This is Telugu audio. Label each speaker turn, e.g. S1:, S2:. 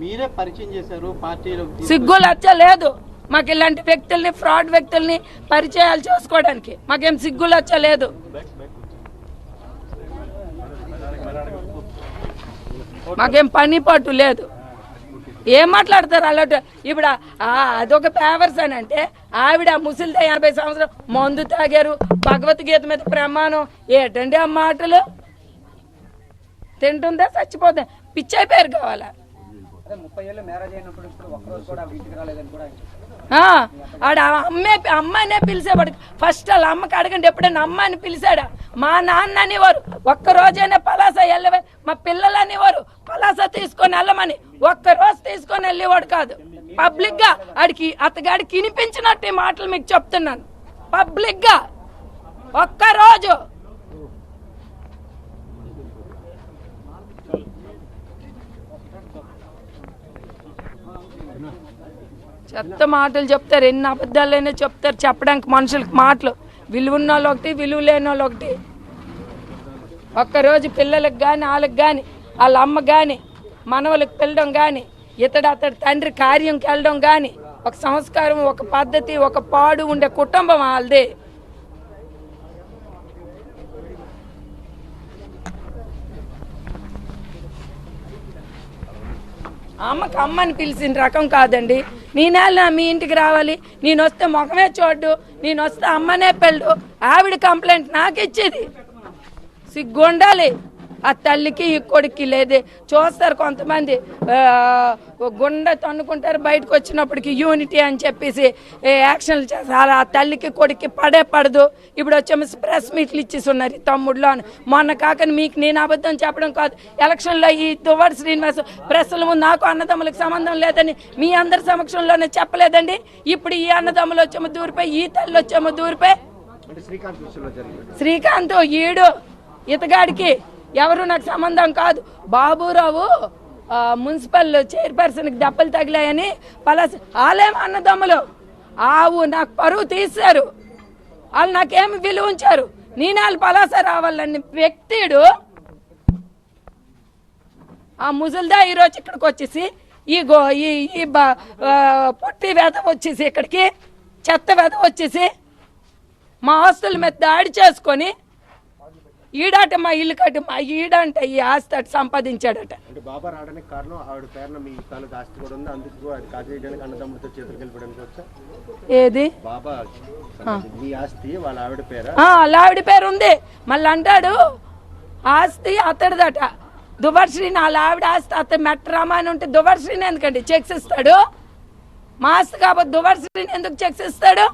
S1: మీరే పరిచయం చేశారు పార్టీలో
S2: సిగ్గు లచ్చ లేదు మాకు ఇలాంటి వ్యక్తుల్ని ఫ్రాడ్ వ్యక్తుల్ని పరిచయాలు చేసుకోవడానికి. మాకేం సిగ్గు లచ్చ లేదు మాకేం పని పట్టు లేదు. ఏం మాట్లాడతారు అలాంటి ఇప్పుడు అదొక పేవర్స్ అని అంటే ఆవిడ ముసలిదే ఎనభై సంవత్సరం మందు తాగారు. భగవద్గీత మీద ప్రమాణం. ఏటండి ఆ మాటలు? తింటుందా? చచ్చిపోతే పిచ్చైపోయారు కావాలా? ఆడ అమ్మే అమ్మాయినే పిలిచేవాడు. ఫస్ట్ వాళ్ళ అమ్మకి అడగండి ఎప్పుడైనా అమ్మ అని పిలిచాడా? మా నాన్న అనేవారు ఒక్క రోజైనా పలాస వెళ్ళవే. మా పిల్లలు అనేవారు పలాస తీసుకొని వెళ్ళమని. ఒక్క రోజు తీసుకొని వెళ్ళేవాడు కాదు. పబ్లిక్గా ఆడికి అతగాడికి వినిపించినట్టు ఈ మాటలు మీకు చెప్తున్నాను. పబ్లిక్గా చెత్త మాటలు చెప్తారు ఎన్ని అబద్ధాలైనా చెప్తారు చెప్పడానికి మనుషులకు మాటలు. విలువ ఉన్న వాళ్ళు ఒకటి విలువ లేని వాళ్ళు ఒకటి. ఒక్కరోజు పిల్లలకు కానీ వాళ్ళకి కానీ వాళ్ళ అమ్మ కానీ మనవలకు పిల్లడం కానీ ఇతడు అతడి తండ్రి కార్యంకి వెళ్ళడం కానీ ఒక సంస్కారం ఒక పద్ధతి ఒక పాడు ఉండే కుటుంబం వాళ్ళది. అమ్మకి అమ్మని పిలిచిన రకం కాదండి. నేనేళ్ళ మీ ఇంటికి రావాలి. నేను వస్తే ముఖమే చూడ్డు నేను వస్తే అమ్మనే పెళ్ళు. ఆవిడ కంప్లైంట్ నాకు ఇచ్చేది సిగ్గుండాలి. ఆ తల్లికి ఈ కొడుక్కి లేదే. చూస్తారు కొంతమంది గుండె తన్నుకుంటారు బయటకు వచ్చినప్పటికి యూనిటీ అని చెప్పేసి యాక్షన్లు చేస్తారు. ఆ తల్లికి కొడుక్కి పడే పడదు. ఇప్పుడు వచ్చేమో ప్రెస్ మీట్లు ఇచ్చేసి ఉన్నారు ఈ తమ్ముళ్ళు అని. మొన్న కాకని మీకు నేను అబద్ధం చెప్పడం కాదు. ఎలక్షన్లో ఈ దువ్వాడు శ్రీనివాస్ ప్రెస్ల ముందు నాకు అన్నదమ్ములకు సంబంధం లేదని మీ అందరి సమక్షంలోనే చెప్పలేదండి. ఇప్పుడు ఈ అన్నదమ్ములు వచ్చేమో దూరిపోయి ఈ తల్లి వచ్చేమో దూరిపోయి.
S3: జరిగింది.
S2: శ్రీకాంత్ ఈడు ఇతగాడికి ఎవరు నాకు సంబంధం కాదు. బాబురావు మున్సిపల్ చైర్పర్సన్కి దెబ్బలు తగిలాయని పలాస్ వాళ్ళేం అన్నదమ్ములు. ఆవు నాకు పరువు తీశారు. వాళ్ళు నాకేమి విలువ ఉంచారు. నేను వాళ్ళు పలాస రావాలని వ్యక్తిడు ఆ ముసల్దా ఈరోజు ఇక్కడికి వచ్చేసి ఈ గో ఈ ఈ పొట్టి వేద వచ్చేసి ఇక్కడికి చెత్త వేద వచ్చేసి మా ఆస్తుల మీద దాడి చేసుకొని ఈడాట మా ఇల్లు కట్టి మా ఈడంట ఈ ఆస్తి అటు సంపాదించాడట.
S3: అంటే బాబా రావడానికి కారణం ఆవిడ పేరున మీ ఆస్తి కూడా ఉంది. అందుకు అది కాజేయడానికి అన్నదమ్ములతో చేతులు కలిపడానికి వచ్చా?
S2: ఏది?
S3: బాబా మీ ఆస్తి వాళ్ళ ఆవిడ పేర?
S2: ఆ, లావిడి పేరు ఉంది. మళ్ళీ అంటాడు ఆస్తి అతడిదట. దువర్శ్రీని వాళ్ళ ఆవిడ ఆస్తి అతను మెట్రామా అని ఉంటే దువర్శ్రీని ఎందుకండి చెక్స్ ఇస్తాడు? మా ఆస్తి కాబట్టి దువర్శ్రీని ఎందుకు చెక్స్ ఇస్తాడు?